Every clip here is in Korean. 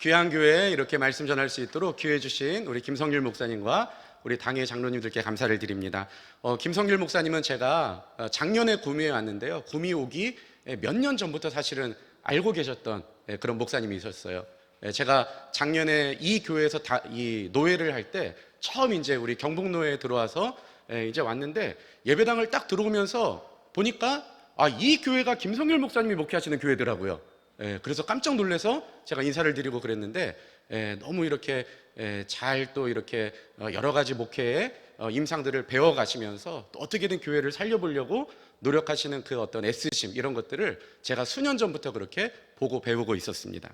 귀한 교회에 이렇게 말씀 전할 수 있도록 기회해 주신 우리 김성길 목사님과 우리 당의 장로님들께 감사를 드립니다. 어, 김성길 목사님은 제가 어, 작년에 구미에 왔는데요. 구미 오기 몇 년 전부터 사실은 알고 계셨던 예, 그런 목사님이 있었어요. 예, 제가 작년에 이 교회에서 다, 이 노예를 할 때 처음 이제 우리 경북노회에 들어와서 예, 이제 왔는데 예배당을 딱 들어오면서 보니까 아, 이 교회가 김성길 목사님이 목회하시는 교회더라고요. 예, 그래서 깜짝 놀라서 제가 인사를 드리고 그랬는데 예, 너무 이렇게 예, 잘 또 이렇게 어, 여러 가지 목회의 어, 임상들을 배워 가시면서 또 어떻게든 교회를 살려보려고 노력하시는 그 어떤 애쓰심 이런 것들을 제가 수년 전부터 그렇게 보고 배우고 있었습니다.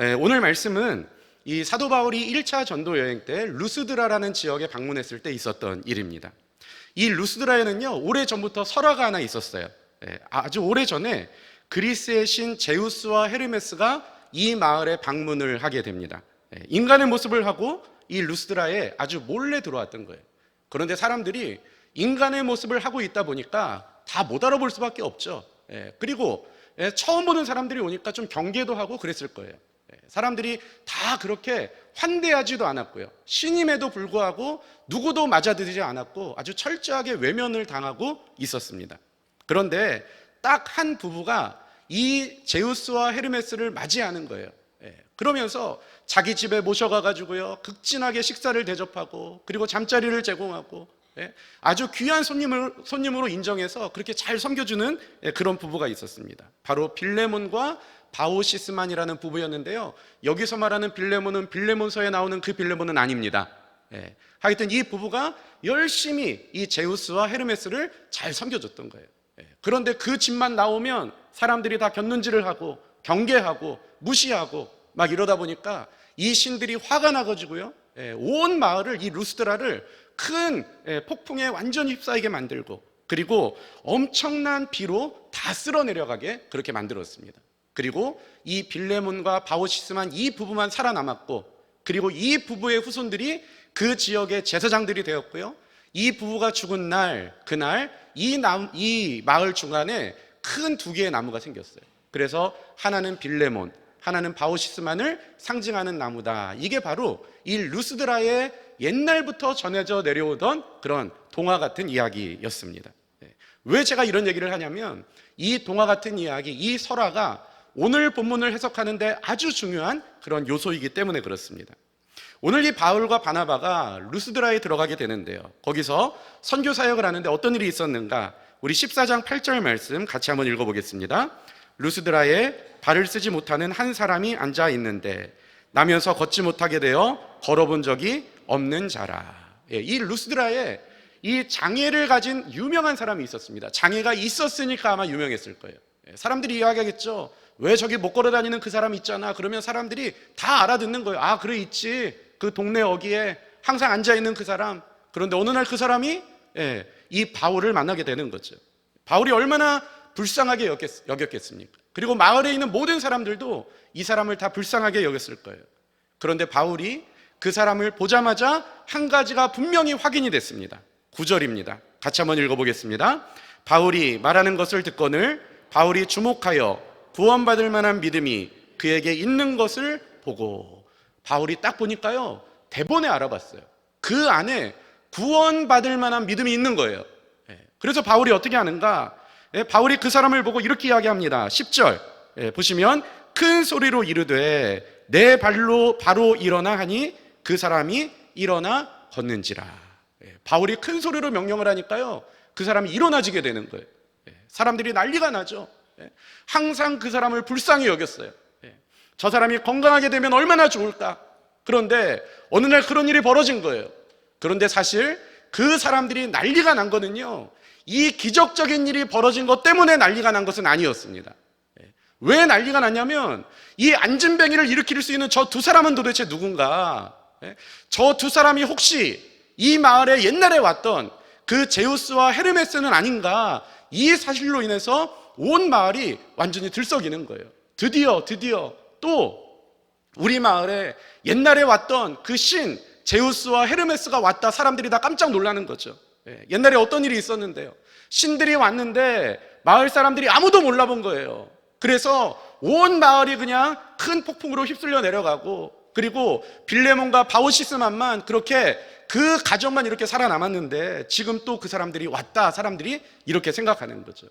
예, 오늘 말씀은 이 사도 바울이 1차 전도 여행 때 루스드라라는 지역에 방문했을 때 있었던 일입니다. 이 루스드라에는요 오래 전부터 설화가 하나 있었어요. 예, 아주 오래 전에 그리스의 신 제우스와 헤르메스가 이 마을에 방문을 하게 됩니다. 예, 인간의 모습을 하고 이 루스드라에 아주 몰래 들어왔던 거예요. 그런데 사람들이 인간의 모습을 하고 있다 보니까 다 못 알아볼 수밖에 없죠. 예, 그리고 예, 처음 보는 사람들이 오니까 좀 경계도 하고 그랬을 거예요. 예, 사람들이 다 그렇게 환대하지도 않았고요. 신임에도 불구하고 누구도 맞아들이지 않았고 아주 철저하게 외면을 당하고 있었습니다. 그런데 딱 한 부부가 이 제우스와 헤르메스를 맞이하는 거예요. 예, 그러면서 자기 집에 모셔가 가지고요 극진하게 식사를 대접하고 그리고 잠자리를 제공하고 예, 아주 귀한 손님을 손님으로 인정해서 그렇게 잘 섬겨주는 예, 그런 부부가 있었습니다. 바로 빌레몬과 바오시스만이라는 부부였는데요. 여기서 말하는 빌레몬은 빌레몬서에 나오는 그 빌레몬은 아닙니다. 예, 하여튼 이 부부가 열심히 이 제우스와 헤르메스를 잘 섬겨줬던 거예요. 예, 그런데 그 집만 나오면 사람들이 다 곁눈질을 하고 경계하고 무시하고 막 이러다 보니까 이 신들이 화가 나가지고요. 예, 온 마을을 이 루스드라를 큰 예, 폭풍에 완전히 휩싸이게 만들고 그리고 엄청난 비로 다 쓸어 내려가게 그렇게 만들었습니다. 그리고 이 빌레몬과 바오시스만 이 부부만 살아남았고 그리고 이 부부의 후손들이 그 지역의 제사장들이 되었고요. 이 부부가 죽은 날 그날 이, 남, 이 마을 중간에 큰 두 개의 나무가 생겼어요. 그래서 하나는 빌레몬, 하나는 바오시스만을 상징하는 나무다. 이게 바로 이 루스드라의 옛날부터 전해져 내려오던 그런 동화 같은 이야기였습니다. 네. 왜 제가 이런 얘기를 하냐면 이 동화 같은 이야기, 이 설화가 오늘 본문을 해석하는데 아주 중요한 그런 요소이기 때문에 그렇습니다. 오늘 이 바울과 바나바가 루스드라에 들어가게 되는데요. 거기서 선교 사역을 하는데 어떤 일이 있었는가? 우리 14장 8절 말씀 같이 한번 읽어보겠습니다. 루스드라에 발을 쓰지 못하는 한 사람이 앉아 있는데 나면서 걷지 못하게 되어 걸어본 적이 없는 자라. 예, 이 루스드라에 이 장애를 가진 유명한 사람이 있었습니다. 장애가 있었으니까 아마 유명했을 거예요. 예, 사람들이 이야기하겠죠. 왜 저기 못 걸어 다니는 그 사람 있잖아. 그러면 사람들이 다 알아듣는 거예요. 아, 그래 있지. 그 동네 어귀에 항상 앉아 있는 그 사람. 그런데 어느 날 그 사람이 예, 이 바울을 만나게 되는 거죠. 바울이 얼마나 불쌍하게 여겼, 여겼겠습니까? 그리고 마을에 있는 모든 사람들도 이 사람을 다 불쌍하게 여겼을 거예요. 그런데 바울이 그 사람을 보자마자 한 가지가 분명히 확인이 됐습니다. 9절입니다. 같이 한번 읽어보겠습니다. 바울이 말하는 것을 듣거늘 바울이 주목하여 구원받을 만한 믿음이 그에게 있는 것을 보고 바울이 딱 보니까요 대본에 알아봤어요. 그 안에 구원받을 만한 믿음이 있는 거예요. 예, 그래서 바울이 어떻게 하는가? 예, 바울이 그 사람을 보고 이렇게 이야기합니다. 10절 예, 보시면 큰 소리로 이르되 내 발로 바로 일어나 하니 그 사람이 일어나 걷는지라. 바울이 큰 소리로 명령을 하니까요 그 사람이 일어나지게 되는 거예요. 사람들이 난리가 나죠. 항상 그 사람을 불쌍히 여겼어요. 저 사람이 건강하게 되면 얼마나 좋을까? 그런데 어느 날 그런 일이 벌어진 거예요. 그런데 사실 그 사람들이 난리가 난 거는요, 이 기적적인 일이 벌어진 것 때문에 난리가 난 것은 아니었습니다. 왜 난리가 났냐면, 이 안진뱅이를 일으킬 수 있는 저 두 사람은 도대체 누군가? 저 두 사람이 혹시 이 마을에 옛날에 왔던 그 제우스와 헤르메스는 아닌가? 이 사실로 인해서 온 마을이 완전히 들썩이는 거예요. 드디어, 드디어 또 우리 마을에 옛날에 왔던 그 신, 제우스와 헤르메스가 왔다 사람들이 다 깜짝 놀라는 거죠. 예, 옛날에 어떤 일이 있었는데요. 신들이 왔는데 마을 사람들이 아무도 몰라본 거예요. 그래서 온 마을이 그냥 큰 폭풍으로 휩쓸려 내려가고 그리고 빌레몬과 바오시스만만 그렇게 그 가정만 이렇게 살아남았는데 지금 또 그 사람들이 왔다 사람들이 이렇게 생각하는 거죠.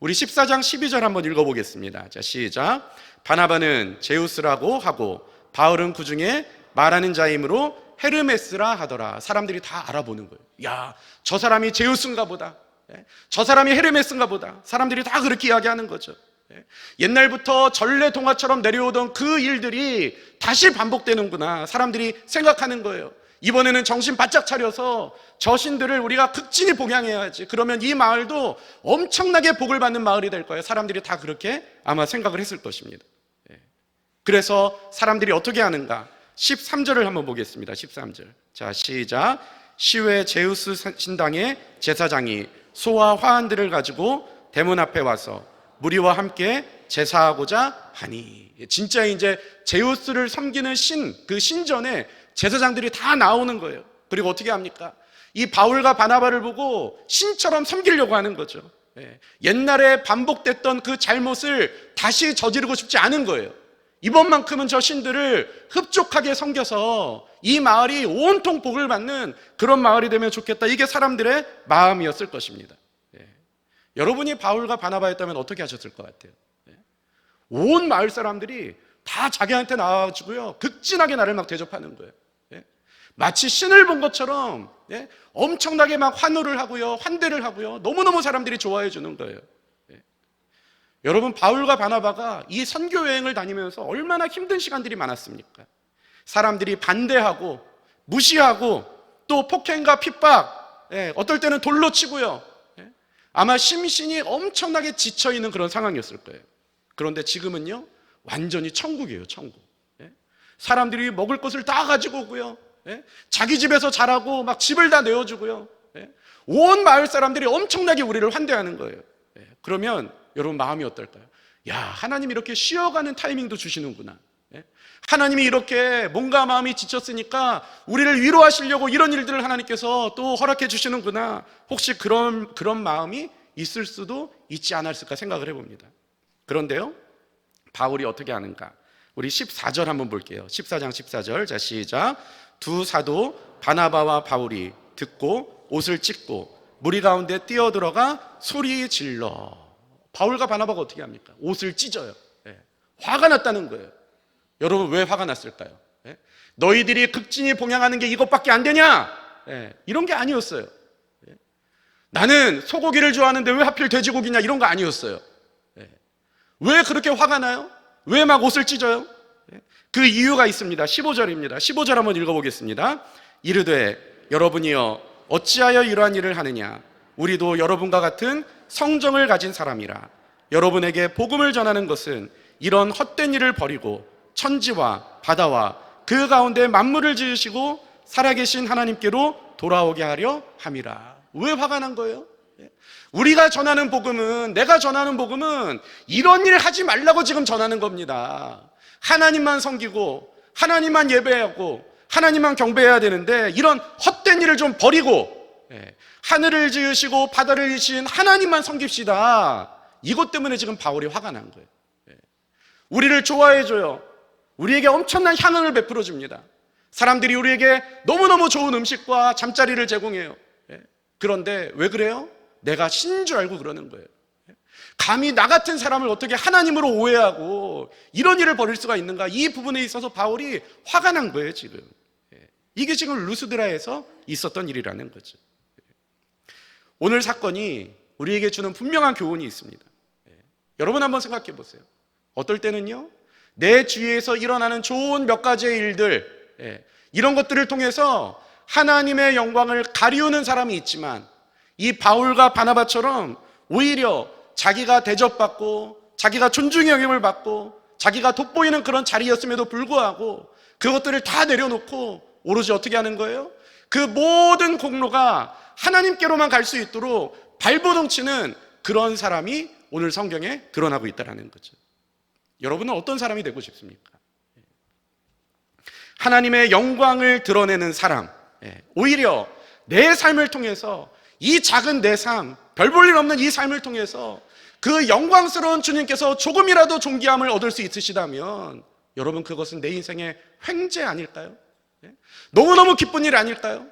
우리 14장 12절 한번 읽어보겠습니다. 자, 시작. 바나바는 제우스라고 하고 바울은 그 중에 말하는 자이므로 헤르메스라 하더라. 사람들이 다 알아보는 거예요. 야, 저 사람이 제우스인가 보다. 예, 저 사람이 헤르메스인가 보다. 사람들이 다 그렇게 이야기하는 거죠. 예, 옛날부터 전래 동화처럼 내려오던 그 일들이 다시 반복되는구나. 사람들이 생각하는 거예요. 이번에는 정신 바짝 차려서 저 신들을 우리가 극진히 봉양해야지. 그러면 이 마을도 엄청나게 복을 받는 마을이 될 거예요. 사람들이 다 그렇게 아마 생각을 했을 것입니다. 예. 그래서 사람들이 어떻게 하는가? 13절을 한번 보겠습니다. 13절. 자, 시작. 시외 제우스 신당의 제사장이 소와 화환들을 가지고 대문 앞에 와서 무리와 함께 제사하고자 하니. 진짜 이제 제우스를 섬기는 신, 그 신전에 제사장들이 다 나오는 거예요. 그리고 어떻게 합니까? 이 바울과 바나바를 보고 신처럼 섬기려고 하는 거죠. 예. 옛날에 반복됐던 그 잘못을 다시 저지르고 싶지 않은 거예요. 이번만큼은 저 신들을 흡족하게 섬겨서 이 마을이 온통 복을 받는 그런 마을이 되면 좋겠다. 이게 사람들의 마음이었을 것입니다. 예. 여러분이 바울과 바나바였다면 어떻게 하셨을 것 같아요? 예. 온 마을 사람들이 다 자기한테 나와가지고요 극진하게 나를 막 대접하는 거예요. 예. 마치 신을 본 것처럼 예. 엄청나게 막 환호를 하고요, 환대를 하고요, 너무 너무 사람들이 좋아해 주는 거예요. 예. 여러분 바울과 바나바가 이 선교 여행을 다니면서 얼마나 힘든 시간들이 많았습니까? 사람들이 반대하고 무시하고 또 폭행과 핍박, 예, 어떨 때는 돌로 치고요. 예, 아마 심신이 엄청나게 지쳐 있는 그런 상황이었을 거예요. 그런데 지금은요, 완전히 천국이에요, 천국. 예, 사람들이 먹을 것을 다 가지고 오고요. 예, 자기 집에서 자라고 막 집을 다 내어주고요. 예, 온 마을 사람들이 엄청나게 우리를 환대하는 거예요. 예, 그러면 여러분 마음이 어떨까요? 야, 하나님 이렇게 쉬어가는 타이밍도 주시는구나. 예? 하나님이 이렇게 뭔가 마음이 지쳤으니까 우리를 위로하시려고 이런 일들을 하나님께서 또 허락해 주시는구나. 혹시 그런 그런 마음이 있을 수도 있지 않았을까 생각을 해봅니다. 그런데요, 바울이 어떻게 하는가? 우리 14절 한번 볼게요. 14장 14절. 자, 시작. 두 사도 바나바와 바울이 듣고 옷을 찢고 무리 가운데 뛰어들어가 소리 질러. 바울과 바나바가 어떻게 합니까? 옷을 찢어요. 예. 화가 났다는 거예요. 여러분 왜 화가 났을까요? 예? 너희들이 극진히 봉양하는 게 이것밖에 안 되냐? 예. 이런 게 아니었어요. 예. 나는 소고기를 좋아하는데 왜 하필 돼지고기냐? 이런 거 아니었어요. 예. 왜 그렇게 화가 나요? 왜 막 옷을 찢어요? 예. 그 이유가 있습니다. 15절입니다. 15절 한번 읽어보겠습니다. 이르되 여러분이여 어찌하여 이러한 일을 하느냐? 우리도 여러분과 같은 성정을 가진 사람이라. 여러분에게 복음을 전하는 것은 이런 헛된 일을 버리고 천지와 바다와 그 가운데 만물을 지으시고 살아계신 하나님께로 돌아오게 하려 함이라. 왜 화가 난 거예요? 예. 우리가 전하는 복음은 내가 전하는 복음은 이런 일 하지 말라고 지금 전하는 겁니다. 하나님만 섬기고 하나님만 예배하고 하나님만 경배해야 되는데 이런 헛된 일을 좀 버리고 예, 하늘을 지으시고 바다를 지으신 하나님만 섬깁시다. 이것 때문에 지금 바울이 화가 난 거예요. 예. 우리를 좋아해 줘요. 우리에게 엄청난 향응을 베풀어 줍니다. 사람들이 우리에게 너무너무 좋은 음식과 잠자리를 제공해요. 예. 그런데 왜 그래요? 내가 신인 줄 알고 그러는 거예요. 예. 감히 나 같은 사람을 어떻게 하나님으로 오해하고 이런 일을 벌일 수가 있는가? 이 부분에 있어서 바울이 화가 난 거예요, 지금. 예. 이게 지금 루스드라에서 있었던 일이라는 거죠. 오늘 사건이 우리에게 주는 분명한 교훈이 있습니다. 예. 여러분 한번 생각해 보세요. 어떨 때는요, 내 주위에서 일어나는 좋은 몇 가지의 일들, 예, 이런 것들을 통해서 하나님의 영광을 가리우는 사람이 있지만, 이 바울과 바나바처럼 오히려 자기가 대접받고, 자기가 존중의 영임을 받고, 자기가 돋보이는 그런 자리였음에도 불구하고, 그것들을 다 내려놓고, 오로지 어떻게 하는 거예요? 그 모든 공로가 하나님께로만 갈 수 있도록 발버둥 치는 그런 사람이 오늘 성경에 드러나고 있다는 거죠. 여러분은 어떤 사람이 되고 싶습니까? 하나님의 영광을 드러내는 사람. 예, 오히려 내 삶을 통해서 이 작은 내 삶, 별 볼 일 없는 이 삶을 통해서 그 영광스러운 주님께서 조금이라도 존귀함을 얻을 수 있으시다면 여러분 그것은 내 인생의 횡재 아닐까요? 예? 너무너무 기쁜 일 아닐까요?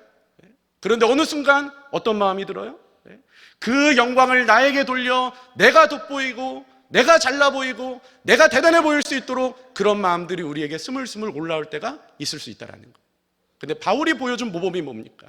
예? 그런데 어느 순간 어떤 마음이 들어요? 예? 그 영광을 나에게 돌려 내가 돋보이고 내가 잘나 보이고 내가 대단해 보일 수 있도록 그런 마음들이 우리에게 스물스물 올라올 때가 있을 수 있다라는 거예요. 근데 바울이 보여준 모범이 뭡니까?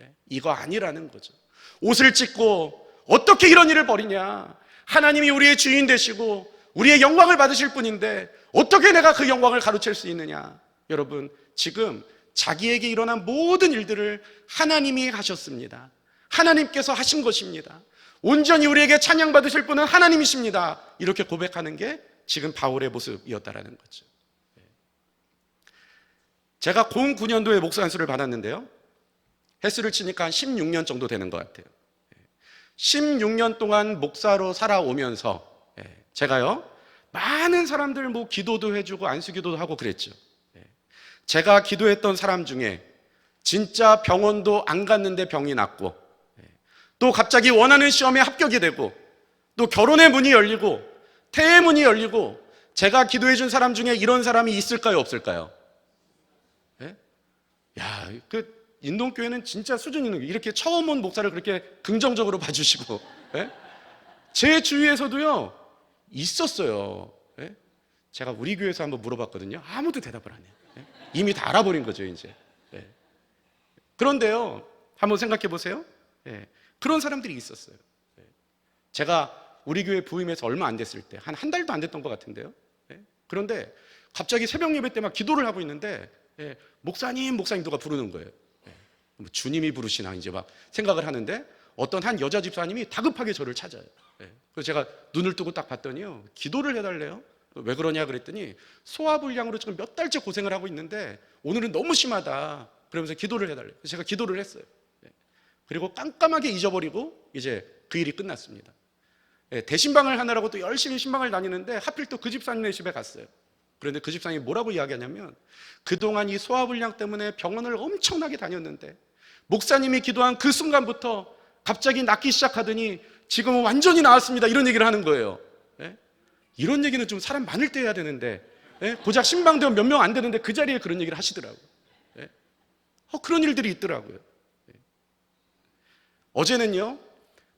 예? 이거 아니라는 거죠. 옷을 찢고 어떻게 이런 일을 벌이냐? 하나님이 우리의 주인 되시고 우리의 영광을 받으실 분인데 어떻게 내가 그 영광을 가로챌 수 있느냐? 여러분, 지금 자기에게 일어난 모든 일들을 하나님이 하셨습니다. 하나님께서 하신 것입니다. 온전히 우리에게 찬양 받으실 분은 하나님이십니다. 이렇게 고백하는 게 지금 바울의 모습이었다라는 거죠. 제가 09년도에 목사 안수를 받았는데요. 횟수를 치니까 한 16년 정도 되는 것 같아요. 16년 동안 목사로 살아오면서 예, 제가요 많은 사람들 뭐 기도도 해주고 안수기도도 하고 그랬죠. 예. 제가 기도했던 사람 중에 진짜 병원도 안 갔는데 병이 났고 예. 또 갑자기 원하는 시험에 합격이 되고 또 결혼의 문이 열리고 태의 문이 열리고 제가 기도해 준 사람 중에 이런 사람이 있을까요 없을까요? 야, 그 인동교회는 진짜 수준 있는 게 이렇게 처음 온 목사를 그렇게 긍정적으로 봐주시고 예? 제 주위에서도요 있었어요. 예? 제가 우리 교회에서 한번 물어봤거든요. 아무도 대답을 안 해요. 예? 이미 다 알아버린 거죠 이제. 예. 그런데요, 한번 생각해 보세요. 예. 그런 사람들이 있었어요. 예. 제가 우리 교회 부임해서 얼마 안 됐을 때 한 한 달도 안 됐던 것 같은데요. 예. 그런데 갑자기 새벽 예배 때 막 기도를 하고 있는데 예, 목사님, 목사님 누가 부르는 거예요. 예, 뭐 주님이 부르시나 이제 막 생각을 하는데 어떤 한 여자 집사님이 다급하게 저를 찾아요. 예, 그래서 제가 눈을 뜨고 딱 봤더니요, 기도를 해달래요. 왜 그러냐 그랬더니 소화불량으로 지금 몇 달째 고생을 하고 있는데 오늘은 너무 심하다. 그러면서 기도를. 그래서 제가 기도를 했어요. 예, 그리고 깜깜하게 잊어버리고 이제 그 일이 끝났습니다. 예, 대신방을 하느라고 또 열심히 신방을 다니는데 하필 또 그 집사님네 집에 갔어요. 그런데 그 집사님이 뭐라고 이야기하냐면 그동안 이 소화불량 때문에 병원을 엄청나게 다녔는데 목사님이 기도한 그 순간부터 갑자기 낫기 시작하더니 지금은 완전히 나았습니다. 이런 얘기를 하는 거예요. 예? 이런 얘기는 좀 사람 많을 때 해야 되는데 예? 고작 신방되면 몇명 안 되는데 그 자리에 그런 얘기를 하시더라고요. 예? 어, 그런 일들이 있더라고요. 예. 어제는요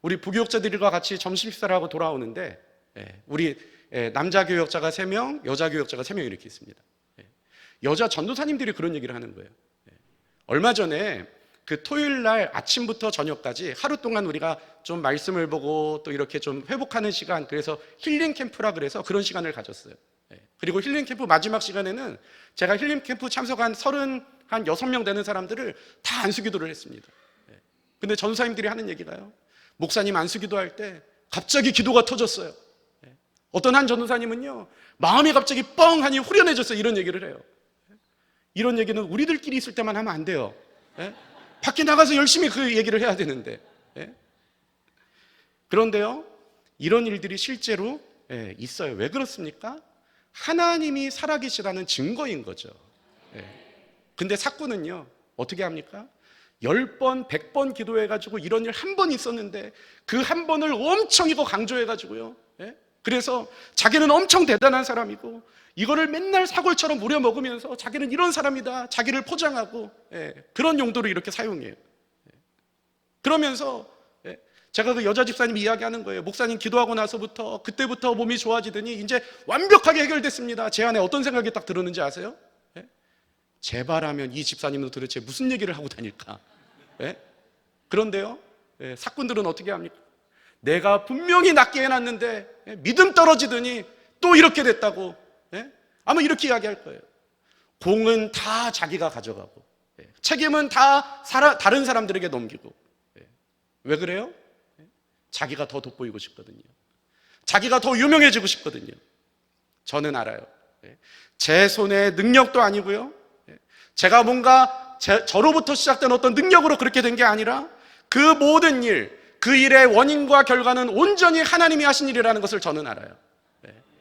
우리 부교육자들과 같이 점심 식사를 하고 돌아오는데 예, 우리 예, 남자 교역자가 3명, 여자 교역자가 3명 이렇게 있습니다. 예. 여자 전도사님들이 그런 얘기를 하는 거예요. 예. 얼마 전에 그 토요일 날 아침부터 저녁까지 하루 동안 우리가 좀 말씀을 보고 또 이렇게 좀 회복하는 시간, 그래서 힐링 캠프라 그래서 그런 시간을 가졌어요. 예. 그리고 힐링 캠프 마지막 시간에는 제가 힐링 캠프 참석한 30, 한 6명 되는 사람들을 다 안수기도를 했습니다. 예. 근데 전사님들이 하는 얘기가요. 목사님 안수기도 할 때 갑자기 기도가 터졌어요. 어떤 한 전도사님은요, 마음이 갑자기 뻥 하니 후련해졌어요. 이런 얘기를 해요. 이런 얘기는 우리들끼리 있을 때만 하면 안 돼요. 예? 밖에 나가서 열심히 그 얘기를 해야 되는데. 예? 그런데요, 이런 일들이 실제로 예, 있어요. 왜 그렇습니까? 하나님이 살아계시다는 증거인 거죠. 예. 근데 사건은요, 어떻게 합니까? 열 번, 백번 기도해가지고 이런 일 한 번 있었는데 그 한 번을 엄청 이거 강조해가지고요. 예? 그래서 자기는 엄청 대단한 사람이고 이거를 맨날 사골처럼 무려 먹으면서 자기는 이런 사람이다. 자기를 포장하고 예, 그런 용도로 이렇게 사용해요. 예. 그러면서 예, 제가 그 여자 집사님이 이야기하는 거예요. 목사님 기도하고 나서부터 그때부터 몸이 좋아지더니 이제 완벽하게 해결됐습니다. 제 안에 어떤 생각이 딱 들었는지 아세요? 예? 제발하면 이 집사님은 도대체 무슨 얘기를 하고 다닐까? 예? 그런데요, 예, 사꾼들은 어떻게 합니까? 내가 분명히 낫게 해놨는데 예, 믿음 떨어지더니 또 이렇게 됐다고 예? 아마 이렇게 이야기할 거예요. 공은 다 자기가 가져가고 예, 책임은 다 사라, 다른 사람들에게 넘기고 예. 왜 그래요? 예? 자기가 더 돋보이고 싶거든요. 자기가 더 유명해지고 싶거든요. 저는 알아요. 예. 제 손에 능력도 아니고요. 예. 제가 뭔가 제, 저로부터 시작된 어떤 능력으로 그렇게 된 게 아니라 그 모든 일, 그 일의 원인과 결과는 온전히 하나님이 하신 일이라는 것을 저는 알아요.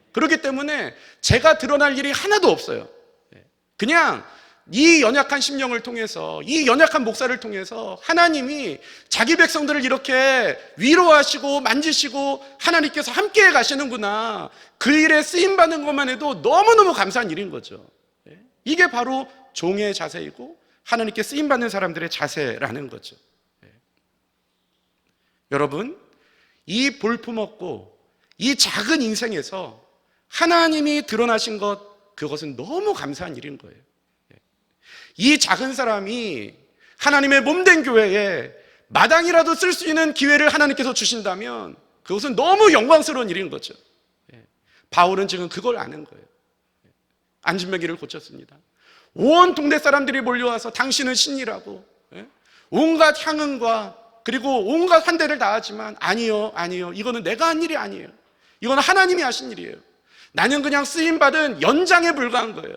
예. 그렇기 때문에 제가 드러날 일이 하나도 없어요. 예. 그냥 이 연약한 심령을 통해서 이 연약한 목사를 통해서 하나님이 자기 백성들을 이렇게 위로하시고 만지시고 하나님께서 함께 가시는구나 그 일에 쓰임 받는 것만 해도 너무너무 감사한 일인 거죠. 예. 이게 바로 종의 자세이고 하나님께 쓰임 받는 사람들의 자세라는 거죠. 예. 여러분 이 볼품없고 이 작은 인생에서 하나님이 드러나신 것 그것은 너무 감사한 일인 거예요. 이 작은 사람이 하나님의 몸된 교회에 마당이라도 쓸 수 있는 기회를 하나님께서 주신다면 그것은 너무 영광스러운 일인 거죠. 예. 바울은 지금 그걸 아는 거예요. 예. 안진병기를 고쳤습니다. 온 동네 사람들이 몰려와서 당신은 신이라고 예. 온갖 향응과 그리고 온갖 환대를 다하지만 아니요, 아니요. 이거는 내가 한 일이 아니에요. 이거는 하나님이 하신 일이에요. 나는 그냥 쓰임 받은 연장에 불과한 거예요.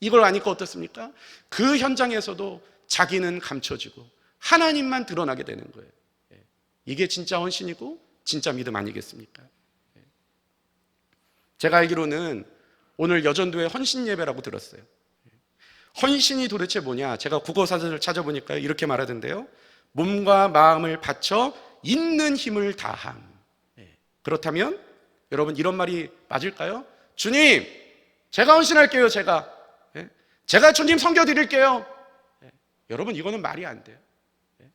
이걸 아니까 어떻습니까? 그 현장에서도 자기는 감춰지고 하나님만 드러나게 되는 거예요. 예. 이게 진짜 헌신이고 진짜 믿음 아니겠습니까? 예. 제가 알기로는 오늘 여전도의 헌신 예배라고 들었어요. 예. 헌신이 도대체 뭐냐? 제가 국어 사전을 찾아보니까 이렇게 말하던데요. 몸과 마음을 바쳐 있는 힘을 다함. 그렇다면 여러분 이런 말이 맞을까요? 주님, 제가 헌신할게요, 제가. 제가 주님 섬겨 드릴게요. 예. 여러분, 이거는 말이 안 돼요. 예.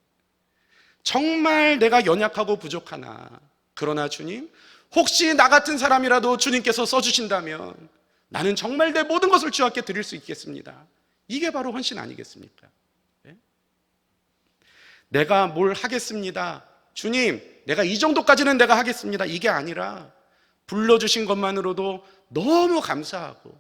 정말 내가 연약하고 부족하나. 그러나 주님, 혹시 나 같은 사람이라도 주님께서 써주신다면 나는 정말 내 모든 것을 주님께 드릴 수 있겠습니다. 이게 바로 헌신 아니겠습니까? 예? 내가 뭘 하겠습니다. 주님, 내가 이 정도까지는 내가 하겠습니다. 이게 아니라 불러주신 것만으로도 너무 감사하고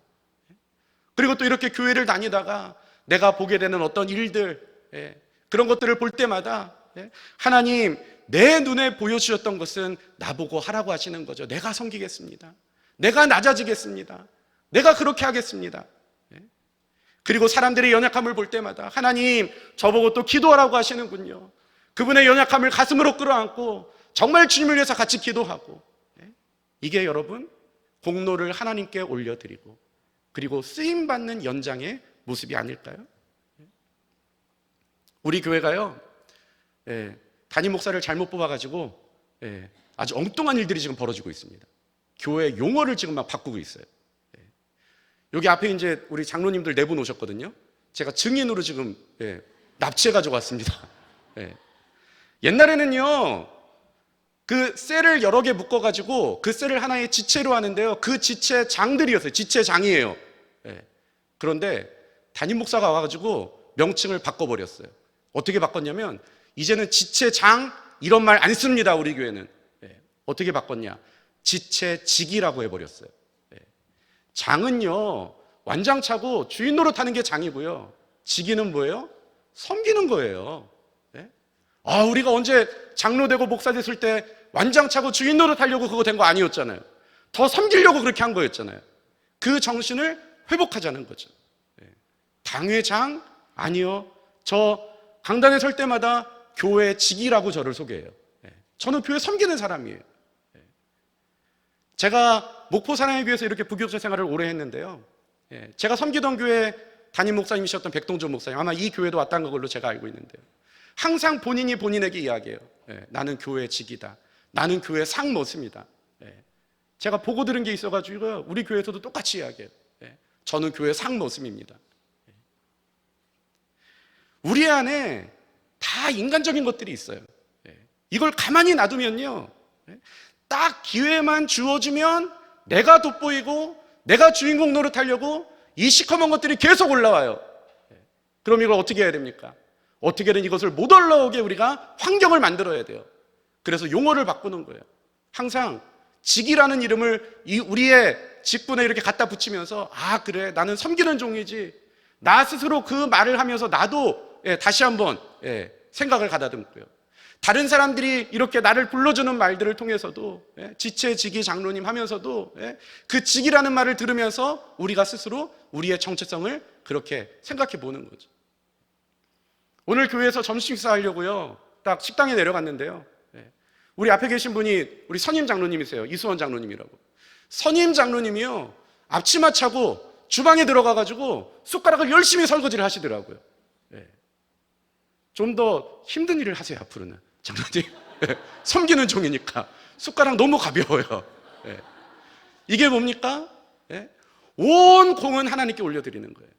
그리고 또 이렇게 교회를 다니다가 내가 보게 되는 어떤 일들, 예, 그런 것들을 볼 때마다 예, 하나님 내 눈에 보여주셨던 것은 나보고 하라고 하시는 거죠. 내가 섬기겠습니다. 내가 낮아지겠습니다. 내가 그렇게 하겠습니다. 예. 그리고 사람들의 연약함을 볼 때마다 하나님 저보고 또 기도하라고 하시는군요. 그분의 연약함을 가슴으로 끌어안고 정말 주님을 위해서 같이 기도하고 이게 여러분 공로를 하나님께 올려드리고 그리고 쓰임 받는 연장의 모습이 아닐까요? 우리 교회가요, 예, 담임 목사를 잘못 뽑아가지고 예, 아주 엉뚱한 일들이 지금 벌어지고 있습니다. 교회 용어를 지금 막 바꾸고 있어요. 예. 여기 앞에 이제 우리 장로님들 네분 오셨거든요. 제가 증인으로 지금 예, 납치해 가지고 왔습니다. 예. 옛날에는요, 그 셀을 여러 개 묶어가지고 그 셀을 하나의 지체로 하는데요. 그 지체 장들이었어요. 지체 장이에요. 예. 그런데 담임 목사가 와가지고 명칭을 바꿔버렸어요. 어떻게 바꿨냐면 이제는 지체 장 이런 말 안 씁니다. 우리 교회는 예. 어떻게 바꿨냐? 지체 직이라고 해버렸어요. 예. 장은요 완장차고 주인 노릇하는 게 장이고요. 직위는 뭐예요? 섬기는 거예요. 예? 아 우리가 언제 장로 되고 목사 됐을 때 완장차고 주인 노릇 하려고 그거 된 거 아니었잖아요. 더 섬기려고 그렇게 한 거였잖아요. 그 정신을 회복하자는 거죠. 예. 당회장 아니요. 저 강단에 설 때마다 교회 직이라고 저를 소개해요. 예. 저는 교회 섬기는 사람이에요. 예. 제가 목포 사랑의 교회에서 이렇게 부교사 생활을 오래 했는데요. 제가 섬기던 교회 담임 목사님이셨던 백동준 목사님 아마 이 교회도 왔다는 걸로 제가 알고 있는데요. 항상 본인이 본인에게 이야기해요. 나는 교회 직이다. 나는 교회 상모습니다. 예. 제가 보고 들은 게 있어가지고 우리 교회에서도 똑같이 이야기해요. 예. 저는 교회 상모습입니다. 예. 우리 안에 다 인간적인 것들이 있어요. 이걸 가만히 놔두면요. 딱 기회만 주어지면 내가 돋보이고 내가 주인공 노릇하려고 이 시커먼 것들이 계속 올라와요. 그럼 이걸 어떻게 해야 됩니까? 어떻게든 이것을 못 올라오게 우리가 환경을 만들어야 돼요. 그래서 용어를 바꾸는 거예요. 항상 직이라는 이름을 이 우리의 직분에 이렇게 갖다 붙이면서 아 그래 나는 섬기는 종이지 나 스스로 그 말을 하면서 나도 예, 다시 한번 예, 생각을 가다듬고요. 다른 사람들이 이렇게 나를 불러주는 말들을 통해서도 예, 지체 직이 장로님 하면서도 예, 그 직이라는 말을 들으면서 우리가 스스로 우리의 정체성을 그렇게 생각해 보는 거죠. 오늘 교회에서 점심 식사 하려고요. 딱 식당에 내려갔는데요. 우리 앞에 계신 분이 우리 선임 장로님이세요. 이수원 장로님이라고. 선임 장로님이요. 앞치마 차고 주방에 들어가가지고 숟가락을 열심히 설거지를 하시더라고요. 예. 좀더 힘든 일을 하세요, 앞으로는. 장로님. 예. 섬기는 종이니까. 숟가락 너무 가벼워요. 예. 이게 뭡니까? 예. 온 공은 하나님께 올려드리는 거예요.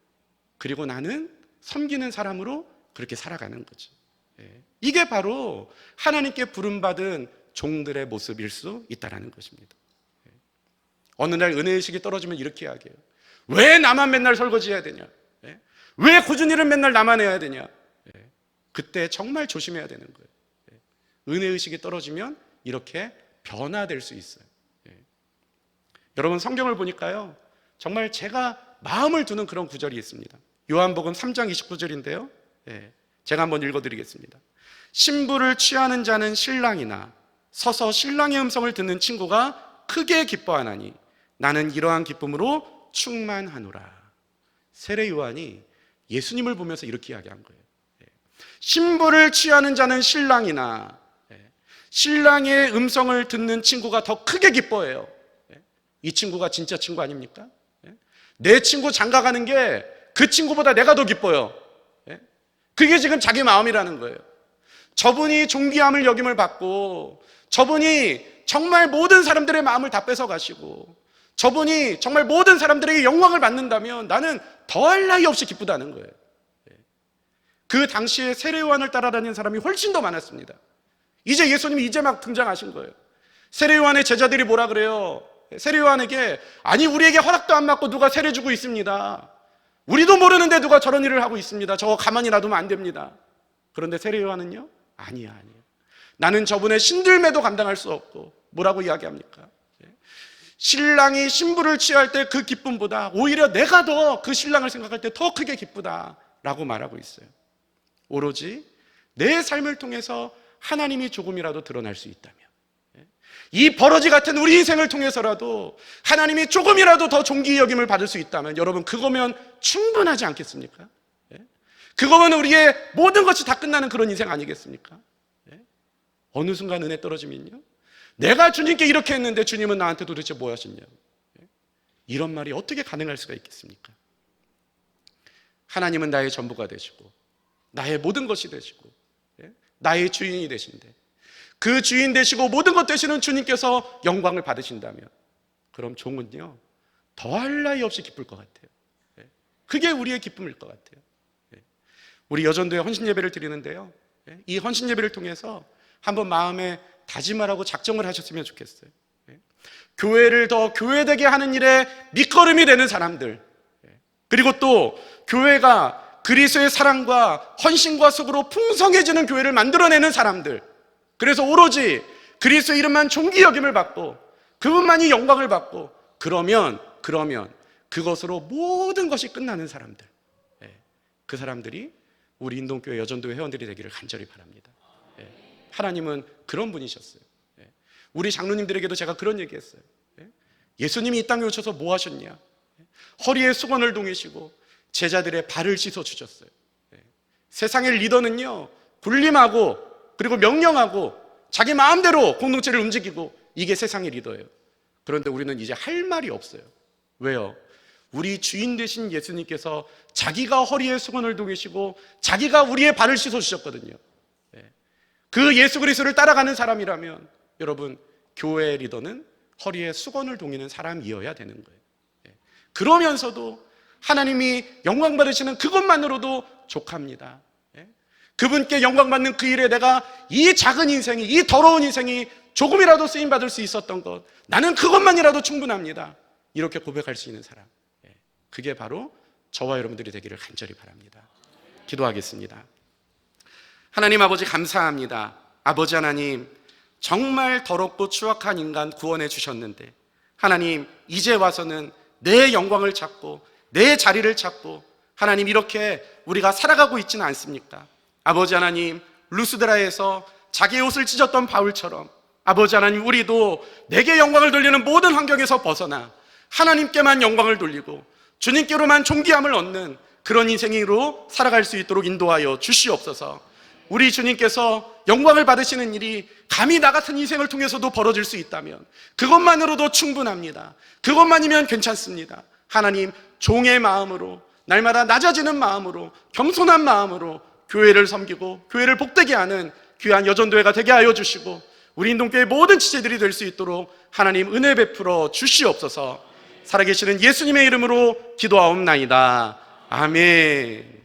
그리고 나는 섬기는 사람으로 그렇게 살아가는 거죠. 예. 이게 바로 하나님께 부름받은 종들의 모습일 수 있다는 것입니다. 예. 어느 날 은혜의식이 떨어지면 이렇게 이야기해요. 왜 나만 맨날 설거지 해야 되냐? 예. 왜 꾸준히 일은 맨날 나만 해야 되냐? 예. 그때 정말 조심해야 되는 거예요. 예. 은혜의식이 떨어지면 이렇게 변화될 수 있어요. 예. 여러분 성경을 보니까요. 정말 제가 마음을 두는 그런 구절이 있습니다. 요한복음 3장 29절인데요. 예. 제가 한번 읽어드리겠습니다. 신부를 취하는 자는 신랑이나 서서 신랑의 음성을 듣는 친구가 크게 기뻐하나니 나는 이러한 기쁨으로 충만하노라. 세례 요한이 예수님을 보면서 이렇게 이야기한 거예요. 예. 신부를 취하는 자는 신랑이나 예. 신랑의 음성을 듣는 친구가 더 크게 기뻐해요. 예. 이 친구가 진짜 친구 아닙니까? 예. 내 친구 장가 가는 게 그 친구보다 내가 더 기뻐요. 예. 그게 지금 자기 마음이라는 거예요. 저분이 존귀함을 여김을 받고 저분이 정말 모든 사람들의 마음을 다 뺏어 가시고 저분이 정말 모든 사람들에게 영광을 받는다면 나는 더할 나위 없이 기쁘다는 거예요. 예. 그 당시에 세례요한을 따라다니는 사람이 훨씬 더 많았습니다. 이제 예수님이 이제 막 등장하신 거예요. 세례요한의 제자들이 뭐라 그래요? 세례요한에게 아니 우리에게 허락도 안 받고 누가 세례 주고 있습니다. 우리도 모르는데 누가 저런 일을 하고 있습니다. 저거 가만히 놔두면 안 됩니다. 그런데 세례요한은요? 아니야, 아니야. 나는 저분의 신들매도 감당할 수 없고 뭐라고 이야기합니까? 예. 신랑이 신부를 취할 때 그 기쁨보다 오히려 내가 더 그 신랑을 생각할 때 더 크게 기쁘다라고 말하고 있어요. 오로지 내 삶을 통해서 하나님이 조금이라도 드러날 수 있다면 예. 이 버러지 같은 우리 인생을 통해서라도 하나님이 조금이라도 더 존귀 여김을 받을 수 있다면 여러분 그거면 충분하지 않겠습니까? 예. 그거면 우리의 모든 것이 다 끝나는 그런 인생 아니겠습니까? 예. 어느 순간 은혜 떨어지면요. 내가 주님께 이렇게 했는데 주님은 나한테 도대체 뭐 하셨냐? 예. 이런 말이 어떻게 가능할 수가 있겠습니까? 하나님은 나의 전부가 되시고 나의 모든 것이 되시고 예. 나의 주인이 되신데 그 주인 되시고 모든 것 되시는 주님께서 영광을 받으신다면 그럼 종은요 더할 나위 없이 기쁠 것 같아요. 예. 그게 우리의 기쁨일 것 같아요. 예. 우리 여전도에 헌신 예배를 드리는데요. 예. 이 헌신 예배를 통해서 한번 마음에 다짐을 하고 작정을 하셨으면 좋겠어요. 예. 교회를 더 교회되게 하는 일에 밑거름이 되는 사람들 예. 그리고 또 교회가 그리스도의 사랑과 헌신과 속으로 풍성해지는 교회를 만들어내는 사람들 그래서 오로지 그리스도 이름만 존귀 여김을 받고 그분만이 영광을 받고 그러면 그러면 그것으로 모든 것이 끝나는 사람들 예, 그 사람들이 우리 인동교회 여전도회 회원들이 되기를 간절히 바랍니다. 예, 하나님은 그런 분이셨어요. 예, 우리 장로님들에게도 제가 그런 얘기했어요. 예, 예수님이 이 땅에 오셔서 뭐 하셨냐? 예, 허리에 수건을 동이시고 제자들의 발을 씻어 주셨어요. 예, 세상의 리더는요 군림하고 그리고 명령하고 자기 마음대로 공동체를 움직이고 이게 세상의 리더예요. 그런데 우리는 이제 할 말이 없어요. 왜요? 우리 주인 되신 예수님께서 자기가 허리에 수건을 두계시고 자기가 우리의 발을 씻어 주셨거든요. 예. 그 예수 그리스도를 따라가는 사람이라면 여러분 교회 리더는 허리에 수건을 동이는 사람이어야 되는 거예요. 예. 그러면서도 하나님이 영광 받으시는 그것만으로도 족합니다. 예. 그분께 영광 받는 그 일에 내가 이 작은 인생이 이 더러운 인생이 조금이라도 쓰임 받을 수 있었던 것 나는 그것만이라도 충분합니다. 이렇게 고백할 수 있는 사람. 예. 그게 바로 저와 여러분들이 되기를 간절히 바랍니다. 기도하겠습니다. 하나님 아버지 감사합니다. 아버지 하나님 정말 더럽고 추악한 인간 구원해 주셨는데 하나님 이제 와서는 내 영광을 찾고 내 자리를 찾고 하나님 이렇게 우리가 살아가고 있지는 않습니까? 아버지 하나님 루스드라에서 자기의 옷을 찢었던 바울처럼 아버지 하나님 우리도 내게 영광을 돌리는 모든 환경에서 벗어나 하나님께만 영광을 돌리고 주님께로만 존귀함을 얻는 그런 인생으로 살아갈 수 있도록 인도하여 주시옵소서. 우리 주님께서 영광을 받으시는 일이 감히 나 같은 인생을 통해서도 벌어질 수 있다면 그것만으로도 충분합니다. 그것만이면 괜찮습니다. 하나님 종의 마음으로 날마다 낮아지는 마음으로 겸손한 마음으로 교회를 섬기고 교회를 복되게 하는 귀한 여전도회가 되게 하여 주시고 우리 인동교회 모든 지체들이 될 수 있도록 하나님 은혜 베풀어 주시옵소서. 살아계시는 예수님의 이름으로 기도하옵나이다. 아멘.